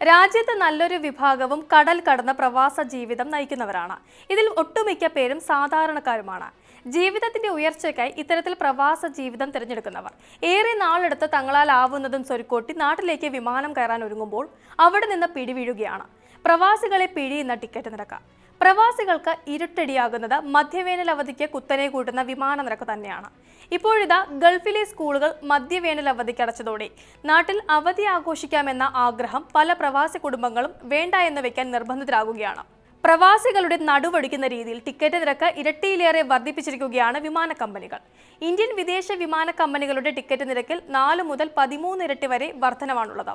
രാജ്യത്ത് നല്ലൊരു വിഭാഗവും കടൽ കടന്ന പ്രവാസ ജീവിതം നയിക്കുന്നവരാണ്. ഇതിൽ ഒട്ടുമിക്ക പേരും സാധാരണക്കാരുമാണ്. ജീവിതത്തിന്റെ ഉയർച്ചയ്ക്കായി ഇത്തരത്തിൽ പ്രവാസ ജീവിതം തിരഞ്ഞെടുക്കുന്നവർ. ഏറെ നാളെടുത്ത് തങ്ങളാൽ ആവുന്നതും സ്വരുക്കോട്ടി നാട്ടിലേക്ക് വിമാനം കയറാൻ ഒരുങ്ങുമ്പോൾ അവിടെ നിന്ന് പിടിവീഴുകയാണ്. പ്രവാസികളെ പിഴിയുന്ന ടിക്കറ്റ് നിരക്ക്. പ്രവാസികൾക്ക് ഇരുട്ടടിയാകുന്നത് മധ്യവേനൽ അവധിക്ക് കുത്തനെ കൂട്ടുന്ന വിമാന നിരക്ക് തന്നെയാണ്. ഇപ്പോഴിതാ ഗൾഫിലെ സ്കൂളുകൾ മധ്യവേനൽ അവധിക്ക് അടച്ചതോടെ നാട്ടിൽ അവധി ആഘോഷിക്കാമെന്ന ആഗ്രഹം പല പ്രവാസി കുടുംബങ്ങളും വേണ്ട എന്ന് വെക്കാൻ നിർബന്ധിതരാകുകയാണ്. പ്രവാസികളുടെ നടുവടിക്കുന്ന രീതിയിൽ ടിക്കറ്റ് നിരക്ക് ഇരട്ടിയിലേറെ വർദ്ധിപ്പിച്ചിരിക്കുകയാണ് വിമാന കമ്പനികൾ. ഇന്ത്യൻ വിദേശ വിമാന കമ്പനികളുടെ ടിക്കറ്റ് നിരക്കിൽ നാല് മുതൽ പതിമൂന്ന് ഇരട്ടി വരെ വർധനമാണുള്ളത്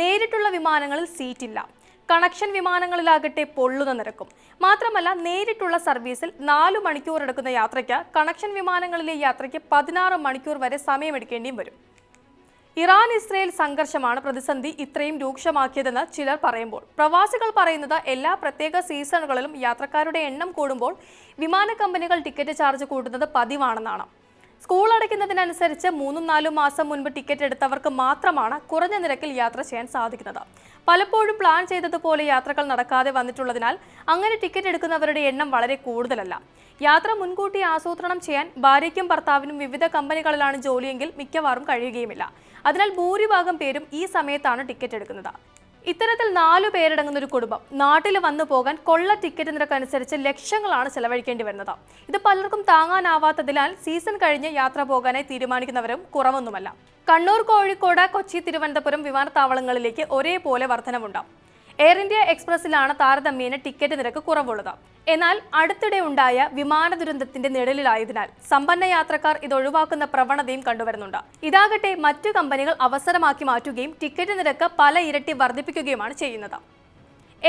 നേരിട്ടുള്ള വിമാനങ്ങളിൽ സീറ്റില്ല. കണക്ഷൻ വിമാനങ്ങളിലാകട്ടെ പൊള്ളുന്ന നിരക്കും. മാത്രമല്ല നേരിട്ടുള്ള സർവീസിൽ നാലു മണിക്കൂർ എടുക്കുന്ന യാത്രയ്ക്ക് കണക്ഷൻ വിമാനങ്ങളിലെ യാത്രയ്ക്ക് പതിനാറ് മണിക്കൂർ വരെ സമയമെടുക്കേണ്ടിയും വരും. ഇറാൻ ഇസ്രയേൽ സംഘർഷമാണ് പ്രതിസന്ധി ഇത്രയും രൂക്ഷമാക്കിയതെന്ന് ചിലർ പറയുമ്പോൾ. പ്രവാസികൾ പറയുന്നത് എല്ലാ പ്രത്യേക സീസണുകളിലും യാത്രക്കാരുടെ എണ്ണം കൂടുമ്പോൾ വിമാന കമ്പനികൾ ടിക്കറ്റ് ചാർജ് കൂട്ടുന്നത് പതിവാണെന്നാണ്. സ്കൂൾ അടയ്ക്കുന്നതിനനുസരിച്ച് മൂന്നും നാലും മാസം മുൻപ് ടിക്കറ്റ് എടുത്തവർക്ക് മാത്രമാണ് കുറഞ്ഞ നിരക്കിൽ യാത്ര ചെയ്യാൻ സാധിക്കുന്നത്. പലപ്പോഴും പ്ലാൻ ചെയ്തതുപോലെ യാത്രകൾ നടക്കാതെ വന്നിട്ടുള്ളതിനാൽ അങ്ങനെ ടിക്കറ്റ് എടുക്കുന്നവരുടെ എണ്ണം വളരെ കൂടുതലല്ല. യാത്ര മുൻകൂട്ടി ആസൂത്രണം ചെയ്യാൻ ഭാര്യയ്ക്കും ഭർത്താവിനും വിവിധ കമ്പനികളിലാണ് ജോലിയെങ്കിൽ മിക്കവാറും കഴിയുകയുമില്ല. അതിനാൽ ഭൂരിഭാഗം പേരും ഈ സമയത്താണ് ടിക്കറ്റ് എടുക്കുന്നത്. ഇത്തരത്തിൽ നാലു പേരടങ്ങുന്ന ഒരു കുടുംബം നാട്ടിൽ വന്നു പോകാൻ കൊള്ള ടിക്കറ്റ് നിരക്കനുസരിച്ച് ലക്ഷങ്ങളാണ് ചെലവഴിക്കേണ്ടി വരുന്നത്. ഇത് പലർക്കും താങ്ങാനാവാത്തതിനാൽ സീസൺ കഴിഞ്ഞ് യാത്ര പോകാനായി തീരുമാനിക്കുന്നവരും കുറവൊന്നുമല്ല. കണ്ണൂർ കോഴിക്കോട് കൊച്ചി തിരുവനന്തപുരം വിമാനത്താവളങ്ങളിലേക്ക് ഒരേപോലെ വർധനവുണ്ടാവും എയർ ഇന്ത്യ എക്സ്പ്രസിലാണ് താരതമ്യേന ടിക്കറ്റ് നിരക്ക് കുറവുള്ളത്. എന്നാൽ അടുത്തിടെ ഉണ്ടായ വിമാന ദുരന്തത്തിന്റെ നിഴലിലായതിനാൽ സമ്പന്ന യാത്രക്കാർ ഇത് ഒഴിവാക്കുന്ന പ്രവണതയും കണ്ടുവരുന്നുണ്ട്. ഇതാകട്ടെ മറ്റു കമ്പനികൾ അവസരമാക്കി മാറ്റുകയും ടിക്കറ്റ് നിരക്ക് പല ഇരട്ടി വർദ്ധിപ്പിക്കുകയുമാണ് ചെയ്യുന്നത്.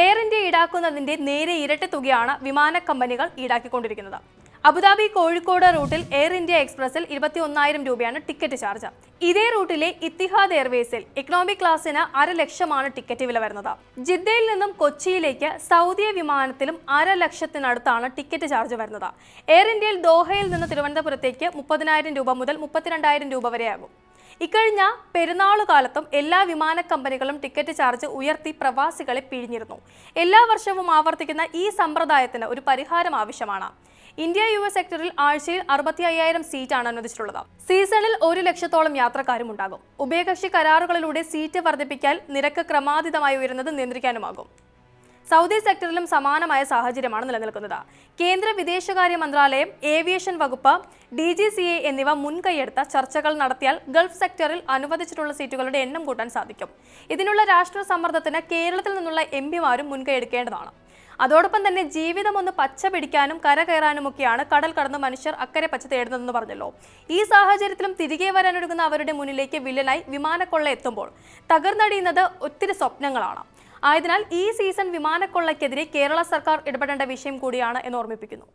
എയർ ഇന്ത്യ ഈടാക്കുന്നതിന്റെ നേരെ ഇരട്ടി തുകയാണ് വിമാന കമ്പനികൾ ഈടാക്കിക്കൊണ്ടിരിക്കുന്നത്. അബുദാബി കോഴിക്കോട് റൂട്ടിൽ എയർ ഇന്ത്യ എക്സ്പ്രസിൽ ഇരുപത്തി ഒന്നായിരം രൂപയാണ് ടിക്കറ്റ് ചാർജ്. ഇതേ റൂട്ടിലെ ഇത്തിഹാദ് എയർവേസിൽ ഇക്കണോമിക് ക്ലാസ്സിന് അര ലക്ഷമാണ് ടിക്കറ്റ് വില വരുന്നത്. ജിദ്ദയിൽ നിന്നും കൊച്ചിയിലേക്ക് സൗദി വിമാനത്തിലും അര ലക്ഷത്തിനടുത്താണ് ടിക്കറ്റ് ചാർജ് വരുന്നത്. എയർ ഇന്ത്യയിൽ ദോഹയിൽ നിന്ന് തിരുവനന്തപുരത്തേക്ക് മുപ്പതിനായിരം രൂപ മുതൽ മുപ്പത്തിരണ്ടായിരം രൂപ വരെയാകും. ഇക്കഴിഞ്ഞ പെരുന്നാളുകാലത്തും എല്ലാ വിമാന കമ്പനികളും ടിക്കറ്റ് ചാർജ് ഉയർത്തി പ്രവാസികളെ പിഴിഞ്ഞിരുന്നു. എല്ലാ വർഷവും ആവർത്തിക്കുന്ന ഈ സമ്പ്രദായത്തിന് ഒരു പരിഹാരം ആവശ്യമാണ്. ഇന്ത്യ യു എസ് സെക്ടറിൽ ആഴ്ചയിൽ അറുപത്തി അയ്യായിരം സീറ്റാണ് അനുവദിച്ചിട്ടുള്ളത്. സീസണിൽ ഒരു ലക്ഷത്തോളം യാത്രക്കാരും ഉണ്ടാകും. ഉഭയകക്ഷി കരാറുകളിലൂടെ സീറ്റ് വർദ്ധിപ്പിക്കാൻ നിരക്ക് ക്രമാതീതമായി ഉയരുന്നത് നിയന്ത്രിക്കാനുമാകും. സൗദി സെക്ടറിലും സമാനമായ സാഹചര്യമാണ് നിലനിൽക്കുന്നത്. കേന്ദ്ര വിദേശകാര്യ മന്ത്രാലയം ഏവിയേഷൻ വകുപ്പ് ഡി ജി സി എ എന്നിവ മുൻകൈയെടുത്ത ചർച്ചകൾ നടത്തിയാൽ ഗൾഫ് സെക്ടറിൽ അനുവദിച്ചിട്ടുള്ള സീറ്റുകളുടെ എണ്ണം കൂട്ടാൻ സാധിക്കും. ഇതിനുള്ള രാഷ്ട്രീയ സമ്മർദ്ദത്തിന് കേരളത്തിൽ നിന്നുള്ള എം പിമാരും മുൻകൈയെടുക്കേണ്ടതാണ്. അതോടൊപ്പം തന്നെ ജീവിതം ഒന്ന് പച്ച പിടിക്കാനും കര കയറാനുമൊക്കെയാണ് കടൽ കടന്ന് മനുഷ്യർ അക്കരെ പച്ച തേടുന്നതെന്ന് പറഞ്ഞല്ലോ. ഈ സാഹചര്യത്തിലും തിരികെ വരാനൊരുങ്ങുന്ന അവരുടെ മുന്നിലേക്ക് വില്ലനായി വിമാനക്കൊള്ള എത്തുമ്പോൾ തകർന്നടിയുന്നത് ഒത്തിരി സ്വപ്നങ്ങളാണ്. ആയതിനാൽ ഈ സീസൺ വിമാനക്കൊള്ളയ്ക്കെതിരെ കേരള സർക്കാർ ഇടപെടേണ്ട വിഷയം കൂടിയാണ് എന്ന് ഓർമ്മിപ്പിക്കുന്നു.